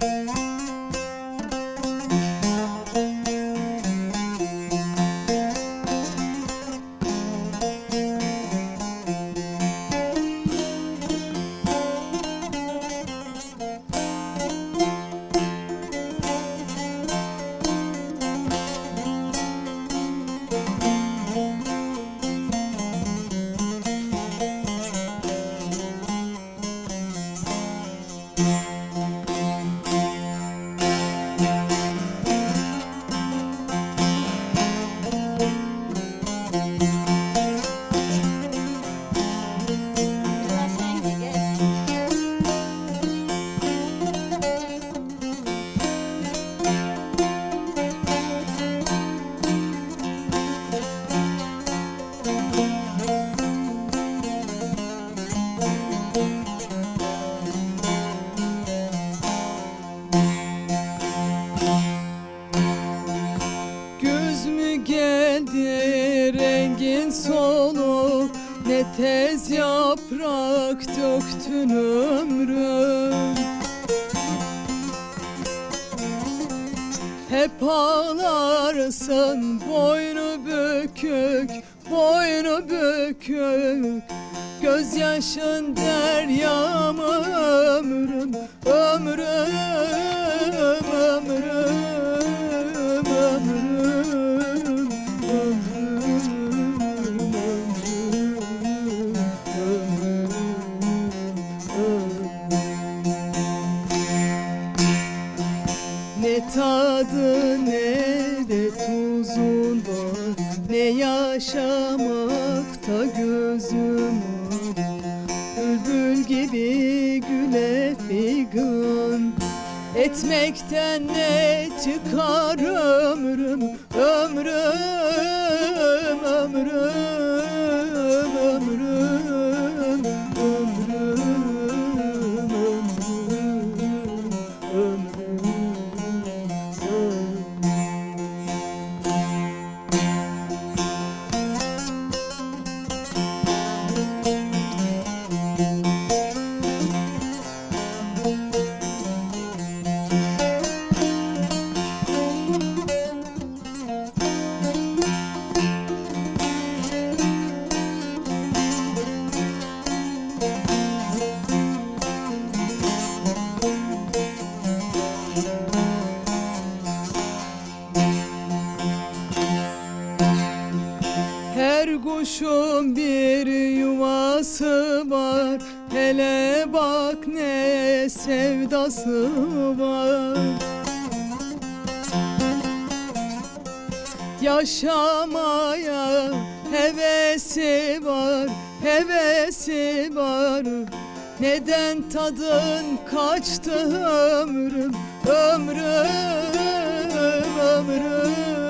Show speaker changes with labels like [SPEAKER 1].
[SPEAKER 1] Thank you. Rengin soluk Ne tez yaprak döktün ömrüm. Hep ağlarsın boynu bükük Boynu bükük. Gözyaşın deryam Tadı ne de tuzun var. Ne yaşamakta gözüm var? Bülbül gibi güle figan. Etmekten ne çıkar ömrüm? Ömrüm, ömrüm, Kuşun bir yuvası var. Hele bak ne sevdası var. Yaşamaya hevesi var Hevesi var. Neden tadın kaçtı ömrüm Ömrüm ömrüm?